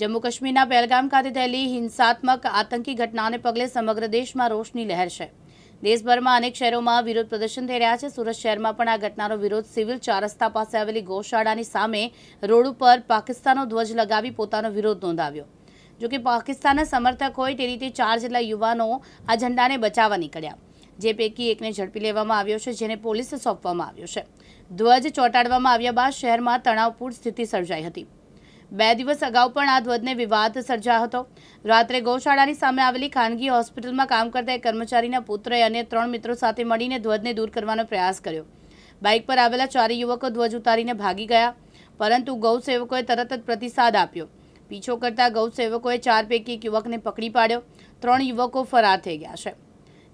જમ્મુ કાશ્મીરના પહેલગામ ખાતે થયેલી હિંસાત્મક આતંકી ઘટનાને પગલે સમગ્ર દેશમાં રોષની લહેર છે. દેશભરમાં અનેક શહેરોમાં વિરોધ પ્રદર્શન થઈ રહ્યા છે. સુરત શહેરમાં પણ આ ઘટનાનો વિરોધ સિવિલ ચાર રસ્તા પાસે આવેલી ગૌશાળાની સામે રોડ ઉપર પાકિસ્તાનનો ધ્વજ લગાવી પોતાનો વિરોધ નોંધાવ્યો. જો કે પાકિસ્તાનના સમર્થક હોય તે રીતે ચાર જેટલા યુવાનો આ ઝંડાને બચાવવા નીકળ્યા. જે પૈકી એકને ઝડપી લેવામાં આવ્યો છે, જેને પોલીસે સોંપવામાં આવ્યો છે. ધ્વજ ચોંટાડવામાં આવ્યા બાદ શહેરમાં તણાવપૂર્ણ સ્થિતિ સર્જાઈ હતી. બે દિવસ અગાઉ પણ આ ધ્વજને વિવાદ સર્જાયો હતો. રાત્રે ગૌશાળાની સામે આવેલી ખાનગી હોસ્પિટલમાં કામ કરતા એક કર્મચારીના પુત્રએ અન્ય ત્રણ મિત્રો સાથે મળીને ધ્વજને દૂર કરવાનો પ્રયાસ કર્યો. બાઇક પર આવેલા ચારે યુવકો ધ્વજ ઉતારીને ભાગી ગયા, પરંતુ ગૌસેવકોએ તરત જ પ્રતિસાદ આપ્યો. પીછો કરતા ગૌસેવકોએ ચાર પૈકી એક યુવકને પકડી પાડ્યો. ત્રણ યુવકો ફરાર થઈ ગયા છે.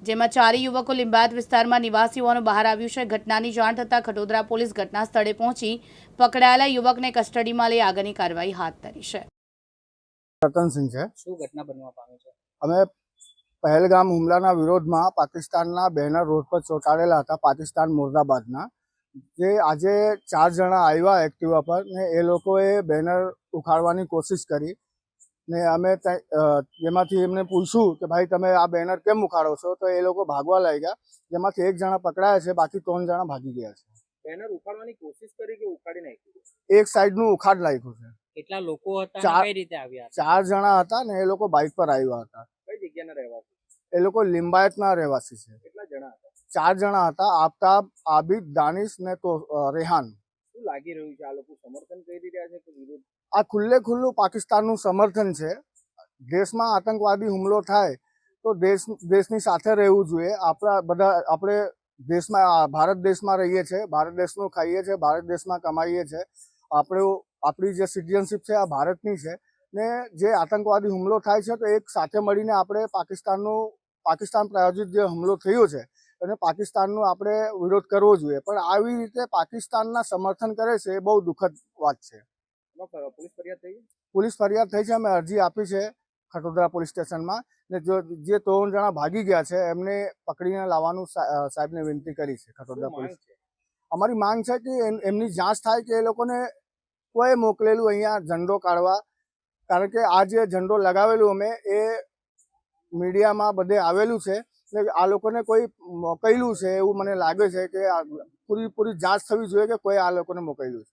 જેમાં ચારે યુવકો લિંબાયત વિસ્તારમાં નિવાસી હોવાનું બહાર આવ્યું છે. ઘટનાની જાણ થતાં ખટોદરા પોલીસ ઘટના સ્થળે પહોંચી પકડાયેલા યુવકને કસ્ટડીમાં લઈ આગળની કાર્યવાહી હાથ ધરી છે. રતનસિંહ છે? શું ઘટના બનવા પામી છે? અમે પહેલગામ હુમલાના વિરોધમાં પાકિસ્તાનના બેનર રોડ પર ચોંટાડેલા હતા પાકિસ્તાન મુર્દાબાદના. જે આજે ચાર જણા આવ્યા એક્ટિવા પર ને એ લોકોએ બેનર ઉખાડવાની કોશિશ કરી. ને અમે જેમાંથી એમને પૂછ્યું કે ભાઈ તમે આ બેનર કેમ ઉખાડો છો? તો એ લોકો ભાગવા લાગ્યા. જેમાંથી એક જણા પકડાયા છે બાકી ત્રણ જણા ભાગી ગયા છે. બેનર ઉખાડવાની કોશિશ કરી કે ઉખાડી નાખ્યું? એક સાઈડનું ઉખાડ નાખ્યું છે. કેટલા લોકો હતા ચાર- કઈ રીતે આવ્યા ચાર જણા હતા ને એ લોકો બાઇક પર આવ્યા હતા. કઈ જગ્યાના રહેવાસી? એ લોકો લિંબાયતના રહેવાસી છે. કેટલા જણા હતા? ચાર જણા હતા આફતાબ આબિદ દાનિશ ને તો રેહાન. શું લાગી રહ્યું છે આ લોકો સમર્થન કરી રહ્યા છે કે વિરોધ આ ખુલ્લે ખુલ્લું પાકિસ્તાનનું સમર્થન છે. દેશમાં આતંકવાદી હુમલો થાય તો દેશ, દેશની સાથે રહેવું જોઈએ. આપણા બધા, આપણે દેશમાં ભારત દેશમાં રહીએ છીએ ભારત દેશનું ખાઈએ છીએ ભારત દેશમાં કમાઈએ છીએ આપણે, આપણી જે સિટીઝનશીપ છે આ ભારતની છે ને જે આતંકવાદી હુમલો થાય છે તો એક સાથે મળીને આપણે પાકિસ્તાનનું, પાકિસ્તાન પ્રાયોજિત જે હુમલો થયો છે અને પાકિસ્તાનનો આપણે વિરોધ કરવો જોઈએ. પણ આવી રીતે પાકિસ્તાનના સમર્થન કરે છે એ બહુ દુઃખદ વાત છે. પોલીસ ફરિયાદ થઈ છે? અમે અરજી આપી છે ખટોદરા પોલીસ સ્ટેશનમાં. ને જો જે ત્રણ જણા ભાગી ગયા છે એમને પકડીને લાવવાનું સાહેબને વિનંતી કરી છે ખટોદરા પોલીસ. અમારી માંગ છે કે એમની જાંચ થાય કે એ લોકોને કોઈ મોકલેલું અહીંયા ઝંડો કાઢવા. કારણ કે આ જે ઝંડો લગાવેલું અમે એ મીડિયામાં બધે આવેલું છે. ને આ લોકોને કોઈ મોકલ્યું છે એવું મને લાગે છે કે પૂરી પૂરી જાંચ થવી જોઈએ કે કોઈ આ લોકોને મોકલ્યું છે.